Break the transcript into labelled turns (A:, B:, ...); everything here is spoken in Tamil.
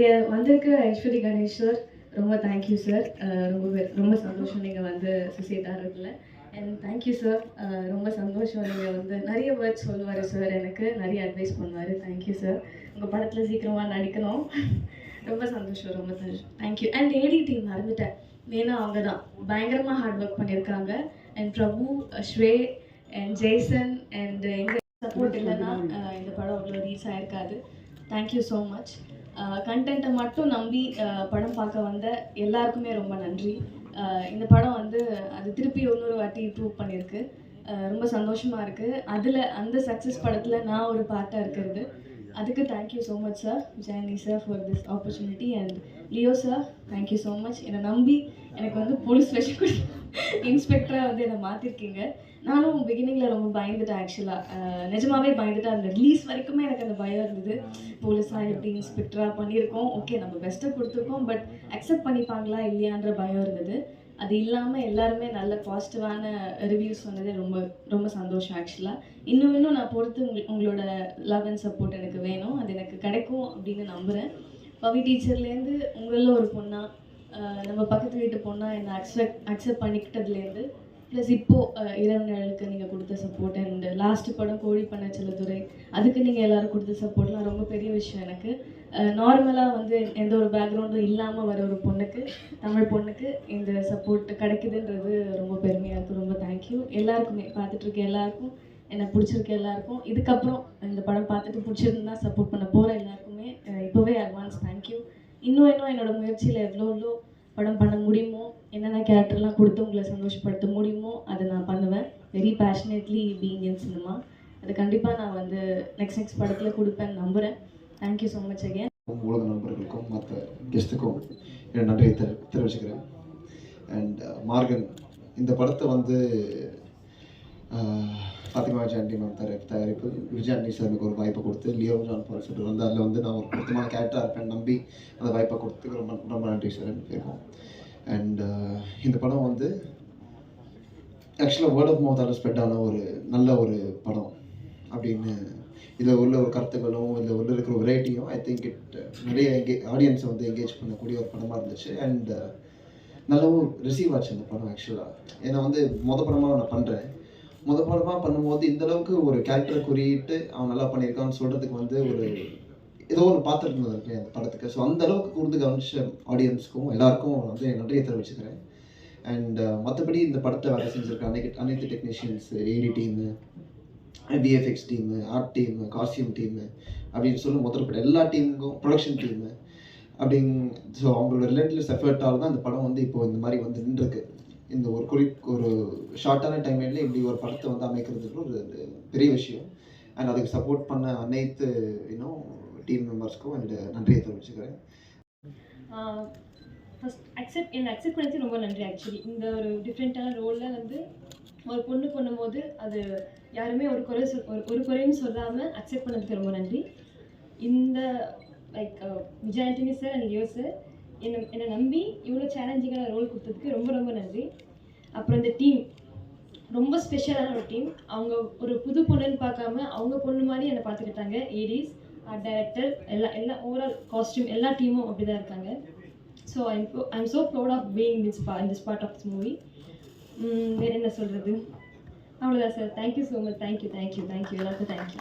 A: இங்கே வந்திருக்க ஐஸ்வரி கணேஷ் சார் ரொம்ப தேங்க்யூ சார் ரொம்ப ரொம்ப சந்தோஷம் நீங்கள் வந்து சுசேதாரத்தில் அண்ட் தேங்க்யூ சார் ரொம்ப சந்தோஷம் நீங்கள் வந்து நிறைய வேர்ட்ஸ் சொல்லுவார் சார் எனக்கு. நிறைய அட்வைஸ் பண்ணுவார். தேங்க்யூ சார் உங்கள் படத்தில் சீக்கிரமாக நடிக்கணும். ரொம்ப சந்தோஷம் ரொம்ப சந்தோஷம். தேங்க்யூ அண்ட் ஏடி டீம் மறந்துட்டேன். மெயினாக அவங்க தான் பயங்கரமாக ஹார்ட் ஒர்க் பண்ணியிருக்காங்க அண்ட் பிரபு ஸ்ரே அண்ட் ஜெய்சன் அண்ட் எங்கள் சப்போர்ட் இல்லைன்னா இந்த படம் அவ்வளோ ரீச் ஆகிருக்காது தேங்க்யூ ஸோ மச் கண்டென்ட்டை மட்டும் நம்பி படம் பார்க்க வந்த எல்லாருக்குமே ரொம்ப நன்றி. இந்த படம் வந்து அது திருப்பி இன்னொரு வாட்டி ப்ரூவ் பண்ணியிருக்கு. ரொம்ப சந்தோஷமாக இருக்குது அதில் அந்த சக்ஸஸ் படத்தில் நான் ஒரு பார்ட்டாக இருக்கிறது. அதுக்கு thank you so much sir Jayani sir for this opportunity and Leo sir thank you so much என்னை நம்பி எனக்கு வந்து போலீஸ் ஸ்பெஷல் கூட இன்ஸ்பெக்டராக வந்து என்னை மாற்றிருக்கீங்க நானும் பிகினிங்கில் ரொம்ப பயந்துட்டேன் ஆக்சுவலாக நிஜமாவே பயந்துட்டேன். அந்த ரிலீஸ் வரைக்குமே எனக்கு அந்த பயம் இருந்தது. போலீஸாக எப்படி இன்ஸ்பெக்டராக பண்ணியிருக்கோம்? ஓகே நம்ம பெஸ்ட்டை கொடுத்துருக்கோம் பட் அக்செப்ட் பண்ணிப்பாங்களா இல்லையான்ற பயம் இருந்தது. அது இல்லாமல் எல்லாருமே நல்ல பாசிட்டிவான ரிவ்யூஸ் வந்ததே ரொம்ப ரொம்ப சந்தோஷம் ஆக்சுவலாக இன்னும் இன்னும் நான் பொறுத்து உங்க உங்களோட லவ் அண்ட் சப்போர்ட் எனக்கு வேணும். அது எனக்கு கிடைக்கும் அப்படின்னு நம்புகிறேன் பவி டீச்சர்லேருந்து உங்களில் ஒரு பொண்ணா நம்ம பக்கத்து வீட்டு பொண்ணா என்னை அக்செப்ட் அக்செப்ட் பண்ணிக்கிட்டதுலேருந்து ப்ளஸ் இப்போது இரவு நிழலுக்கு நீங்கள் கொடுத்த சப்போர்ட் அண்ட் லாஸ்ட்டு படம் கோழி பண்ண அதுக்கு நீங்கள் எல்லாரும் கொடுத்த சப்போர்ட்லாம் ரொம்ப பெரிய விஷயம் எனக்கு. நார்மலாக வந்து எந்த ஒரு பேக்ரவுண்டும் இல்லாமல் வர ஒரு பொண்ணுக்கு தமிழ் பொண்ணுக்கு இந்த சப்போர்ட் கிடைக்குதுன்றது ரொம்ப பெருமையாக இருக்குது ரொம்ப தேங்க்யூ எல்லாருக்குமே பார்த்துட்ருக்க எல்லாருக்கும் என்னை பிடிச்சிருக்க எல்லாருக்கும். இதுக்கப்புறம் இந்த படம் பார்த்துட்டு பிடிச்சிருந்தா சப்போர்ட் பண்ண போகிற எல்லாருக்குமே இப்போவே அட்வான்ஸ் தேங்க்யூ இன்னும் இன்னும் என்னோட முயற்சியில் எவ்வளோ எவ்வளோ படம் பண்ண முடியுமோ என்னென்ன கேரக்டர்லாம் கொடுத்து உங்களை சந்தோஷப்படுத்த முடியுமோ அதை நான் பண்ணுவேன். Very passionately being in cinema அது கண்டிப்பாக நான் வந்து நெக்ஸ்ட் நெக்ஸ்ட் படத்தில் கொடுப்பேன் நம்புகிறேன் தேங்க்யூ ஸோ மச் அகேன்
B: உலக நண்பர்களுக்கும் மற்ற கெஸ்ட்டுக்கும் என் நன்றியை தெரி தெரிவிச்சுக்கிறேன். அண்ட் uh, மார்கன் இந்த படத்தை வந்து ஃபாத்திமா ஜாண்டி மேம் தர தயாரிப்பு விஜயாண்டி சார் எனக்கு ஒரு வாய்ப்பை கொடுத்து லியோ ஜான் பால் சொல்லிட்டு வந்து அதில் வந்து நான் ஒரு பொருத்தமான கேரக்டராக இருப்பேன் நம்பி அந்த வாய்ப்பை கொடுத்து ரொம்ப ரொம்ப நன்றி சார் இருக்கும் அண்ட் இந்த படம் வந்து ஆக்சுவலாக வேர்ட் ஆஃப் மவுத்தால் ஸ்ப்ரெட் ஆன ஒரு நல்ல ஒரு படம் அப்படின்னு இதில் உள்ள ஒரு கருத்துக்களும் இதில் உள்ள இருக்கிற வெரைட்டியும் ஐ திங்க் இட் நிறைய எங்கே ஆடியன்ஸை வந்து என்கேஜ் பண்ணக்கூடிய ஒரு படமாக இருந்துச்சு. அண்ட் நல்லாவும் ரிசீவ் ஆச்சு அந்த படம் ஆக்சுவலாக ஏன்னா வந்து மொதல் படமாக நான் பண்ணுறேன் முத படமாக பண்ணும்போது இந்த அளவுக்கு ஒரு கேரக்டரை குறியிட்டு அவன் நல்லா பண்ணியிருக்கான்னு சொல்கிறதுக்கு வந்து ஒரு ஏதோ ஒரு பார்த்துட்டு இருந்தது அந்த படத்துக்கு. ஸோ அந்த அளவுக்கு கூர்ந்து கவனிச்ச ஆடியன்ஸுக்கும் எல்லாருக்கும் வந்து என் நன்றியை தெரிவிச்சுக்கிறேன். அண்ட் uh, மற்றபடி இந்த படத்தை வேலை செஞ்சுருக்க அனைத்து அனைத்து technicians AD team VFX team art team costume team அப்படின்னு சொல்லி மொத்தப்பட்ட எல்லா டீமுக்கும் ப்ரொடக்ஷன் டீமு அப்படிங் ஸோ அவங்களோட ரிலேட்டிவ்ஸ் எஃபர்ட்டால் தான் இந்த படம் வந்து இப்போ இந்த மாதிரி வந்து நின்றுருக்கு. இந்த ஒரு குறி ஒரு ஷார்ட்டான டைம்லேயே இப்படி ஒரு படத்தை வந்து அமைக்கிறதுக்கு ஒரு பெரிய விஷயம். அண்ட் அதுக்கு சப்போர்ட் பண்ண அனைத்து இன்னும் டீம் மெம்பர்ஸ்க்கும் என்னோட நன்றியை தெரிவிச்சுக்கிறேன்.
C: ஃபஸ்ட் அக்செப்ட் என்னை அக்செப்ட் பண்ணது ரொம்ப நன்றி ஆக்சுவலி இந்த ஒரு டிஃப்ரெண்ட்டான ரோலில் வந்து ஒரு பொண்ணு பண்ணும்போது அது யாருமே ஒரு குறை சொல் ஒரு ஒரு குறையும் சொல்லாமல் அக்செப்ட் பண்ணதுக்கு ரொம்ப நன்றி. இந்த like Vijay Antony sir and yo sir என்னை என்னை நம்பி இவ்வளோ சேலஞ்சிங்கான ரோல் கொடுத்ததுக்கு ரொம்ப ரொம்ப நன்றி. அப்புறம் இந்த டீம் ரொம்ப ஸ்பெஷலான ஒரு டீம் அவங்க ஒரு புது பொண்ணுன்னு பார்க்காம அவங்க பொண்ணு மாதிரி என்னை பார்த்துக்கிட்டாங்க. ஏடிஸ் ஆர்ட் டைரக்டர் எல்லா எல்லா ஓவரால் காஸ்டியூம் எல்லா டீமும் அப்படி தான் இருக்காங்க so I'm I'm so proud of being this பா this part of this movie வேறு என்ன சொல்கிறது அவ்வளோதான் sir thank you so much thank you thank you thank you எல்லாருக்கும் தேங்க்யூ